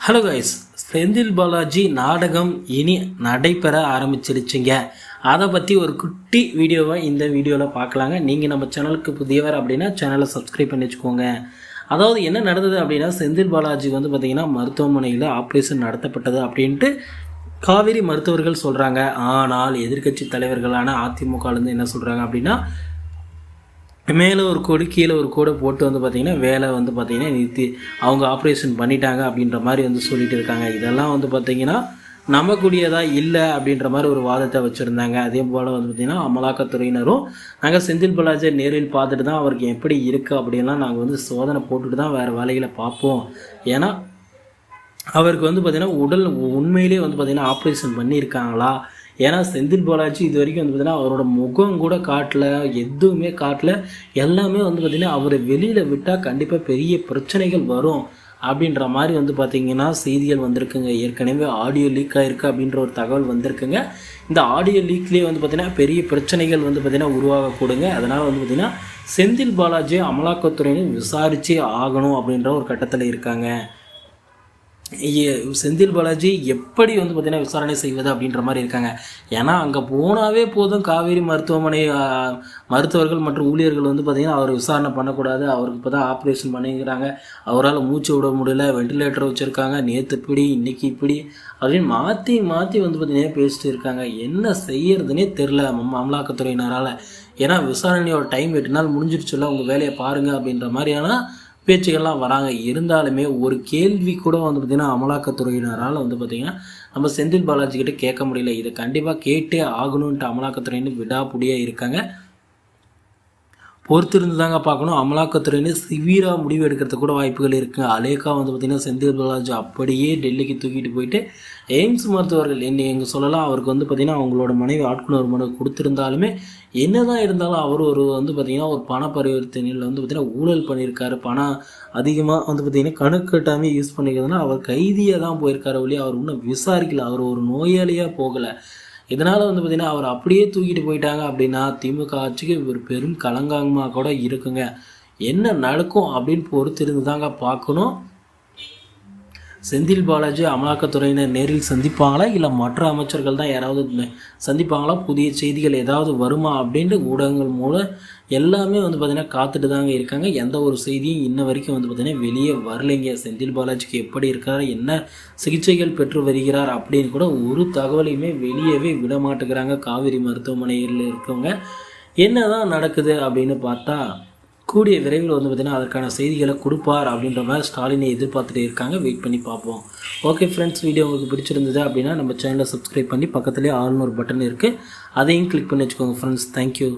Hello guys Senthil Balaji நாடகம் இனி நடைபெற ஆரம்பிச்சிருச்சுங்க அதை பற்றி ஒரு குட்டி வீடியோவை இந்த வீடியோவில் பார்க்கலாங்க. நீங்கள் நம்ம சேனலுக்கு புதியவர் அப்படின்னா சேனலை சப்ஸ்கிரைப் பண்ணி வச்சுக்கோங்க. அதாவது என்ன நடந்தது அப்படின்னா செந்தில் பாலாஜி வந்து பார்த்திங்கன்னா மருத்துவமனையில் ஆப்ரேஷன் நடத்தப்பட்டது அப்படின்ட்டு காவேரி மருத்துவர்கள் சொல்கிறாங்க ஆனால் எதிர்க்கட்சி தலைவர்களான அதிமுகலேருந்து என்ன சொல்கிறாங்க அப்படின்னா மேலே ஒரு கோடு கீழே ஒரு கோடை போட்டு வந்து பார்த்திங்கன்னா வேலை வந்து பார்த்திங்கன்னா நிறுத்தி அவங்க ஆப்ரேஷன் பண்ணிட்டாங்க அப்படின்ற மாதிரி வந்து சொல்லிட்டு இருக்காங்க. இதெல்லாம் வந்து பார்த்திங்கன்னா நம்பக்கூடியதாக இல்லை அப்படின்ற மாதிரி ஒரு வாதத்தை வச்சுருந்தாங்க. அதே போல் வந்து பார்த்திங்கன்னா அமலாக்கத்துறையினரும் நாங்கள் செந்தில் பாலாஜியை நேரில் பார்த்துட்டு தான் அவருக்கு எப்படி இருக்குது அப்படின்லாம் நாங்கள் வந்து சோதனை போட்டுட்டு தான் வேறு வேலைகளை பார்ப்போம். ஏன்னா அவருக்கு வந்து பார்த்திங்கன்னா உடல் உண்மையிலே வந்து பார்த்திங்கன்னா ஆப்ரேஷன் பண்ணியிருக்காங்களா? ஏன்னா செந்தில் பாலாஜி இது வரைக்கும் வந்து பார்த்திங்கன்னா அவரோட முகம் கூட காட்டல எதுவுமே காட்டல. எல்லாமே வந்து பார்த்திங்கன்னா அவரை வெளியில் விட்டால் கண்டிப்பாக பெரிய பிரச்சனைகள் வரும் அப்படின்ற மாதிரி வந்து பார்த்திங்கன்னா செய்திகள் வந்திருக்குங்க. ஏற்கனவே ஆடியோ லீக் ஆகிருக்கு அப்படின்ற ஒரு தகவல் வந்திருக்குங்க. இந்த ஆடியோ லீக்லேயே வந்து பார்த்திங்கன்னா பெரிய பிரச்சனைகள் வந்து பார்த்திங்கன்னா உருவாகக்கூடுங்க. அதனால் வந்து பார்த்திங்கன்னா செந்தில் பாலாஜி அமலாக்கத்துறையினர் விசாரித்தே ஆகணும் அப்படின்ற ஒரு கட்டத்தில் இருக்காங்க. செந்தில் பாலாஜி எப்படி வந்து பார்த்திங்கன்னா விசாரணை செய்வது அப்படின்ற மாதிரி இருக்காங்க. ஏன்னா அங்கே போனாவே போதும். காவேரி மருத்துவமனை மருத்துவர்கள் மற்றும் ஊழியர்கள் வந்து பார்த்திங்கன்னா அவர் விசாரணை பண்ணக்கூடாது. அவருக்கு இப்போ தான் ஆப்ரேஷன் பண்ணிக்கிறாங்க. அவரால் மூச்சு விட முடியல. வெண்டிலேட்டர் வச்சுருக்காங்க. நேற்று இப்படி இன்றைக்கி இப்படி அப்படின்னு மாற்றி மாற்றி வந்து பார்த்திங்கன்னா பேசிட்டு இருக்காங்க. என்ன செய்யறதுனே தெரில அமலாக்கத்துறையினரால். ஏன்னா விசாரணையோட டைம் எட்டு நாள் முடிஞ்சிருச்சுல உங்கள் வேலையை பாருங்கள் அப்படின்ற மாதிரியான பேச்சுகள்லாம் வராங்க. இருந்தாலுமே ஒரு கேள்வி கூட வந்து பார்த்திங்கன்னா அமலாக்கத்துறையினரால் வந்து பார்த்திங்கன்னா நம்ம செந்தில் பாலாஜி கிட்ட கேட்க முடியல. இதை கண்டிப்பாக கேட்டே ஆகணுன்ட்டு அமலாக்கத்துறையினர் விடாப்புடியாக இருக்காங்க. பொறுத்திருந்து தாங்க பார்க்கணும் அமலாக்கத்துறையினர் சிவியராக முடிவு எடுக்கிறதுக்கு கூட வாய்ப்புகள் இருக்குது அலேக்கா வந்து பார்த்திங்கன்னா செந்தில் பாலாஜி அப்படியே டெல்லிக்கு தூக்கிட்டு போயிட்டு எய்ம்ஸ் மருத்துவர்கள் என்ன எங்கள் சொல்லலாம் அவருக்கு வந்து பார்த்திங்கன்னா அவங்களோட மனைவி ஆட்குணர் மனு கொடுத்துருந்தாலுமே என்ன தான் இருந்தாலும் அவர் ஒரு வந்து பார்த்திங்கன்னா ஒரு பண பரிவர்த்தனையில் வந்து பார்த்திங்கன்னா ஊழல் பண்ணியிருக்காரு. பணம் அதிகமாக வந்து பார்த்திங்கன்னா கணக்கட்டாமே யூஸ் பண்ணிக்கிறதுனா அவர் கைதியாக தான் போயிருக்காரு வழி அவர் இன்னும் விசாரிக்கல. அவர் ஒரு நோயாளியாக போகலை. இதனால் வந்து பார்த்திங்கன்னா அவர் அப்படியே தூக்கிட்டு போயிட்டாங்க அப்படின்னா திமுக ஆட்சிக்கு ஒரு பெரும் கலங்காங்கமாக கூட இருக்குங்க. என்ன நடக்கும் அப்படின்னு பொறுத்திருந்து தாங்க பார்க்கணும். செந்தில் பாலாஜி அமலாக்கத்துறையினர் நேரில் சந்திப்பாங்களா? இல்லை மற்ற அமைச்சர்கள் தான் யாராவது சந்திப்பாங்களா? புதிய செய்திகள் ஏதாவது வருமா? அப்படின்ட்டு ஊடகங்கள் மூலம் எல்லாமே வந்து பார்த்திங்கன்னா காத்துட்டு தாங்க இருக்காங்க. எந்த ஒரு செய்தியும் இன்ன வரைக்கும் வந்து பார்த்திங்கன்னா வெளியே வரலைங்க. செந்தில் பாலாஜிக்கு எப்படி இருக்கார்? என்ன சிகிச்சைகள் பெற்று வருகிறார்? அப்படின்னு கூட ஒரு தகவலையுமே வெளியவே விட மாட்டேங்கிறாங்க. காவிரி மருத்துவமனையில் இருக்கவங்க. என்ன தான் நடக்குது அப்படின்னு பார்த்தா கூடிய விரைவில் வந்து பார்த்திங்கன்னா அதற்கான செய்திகளை கொடுப்பார் அப்படின்ற மாதிரி ஸ்டாலினை எதிர்பார்த்துட்டு இருக்காங்க. வெயிட் பண்ணி பார்ப்போம். ஓகே ஃப்ரெண்ட்ஸ் வீடியோ உங்களுக்கு பிடிச்சிருந்தது அப்படின்னா நம்ம சேனலை சப்ஸ்கிரைப் பண்ணி பக்கத்துலேயே ஆள்னு ஒரு பட்டன் இருக்குது அதையும் கிளிக் பண்ணி வச்சுக்கோங்க ஃப்ரெண்ட்ஸ் தேங்க்யூ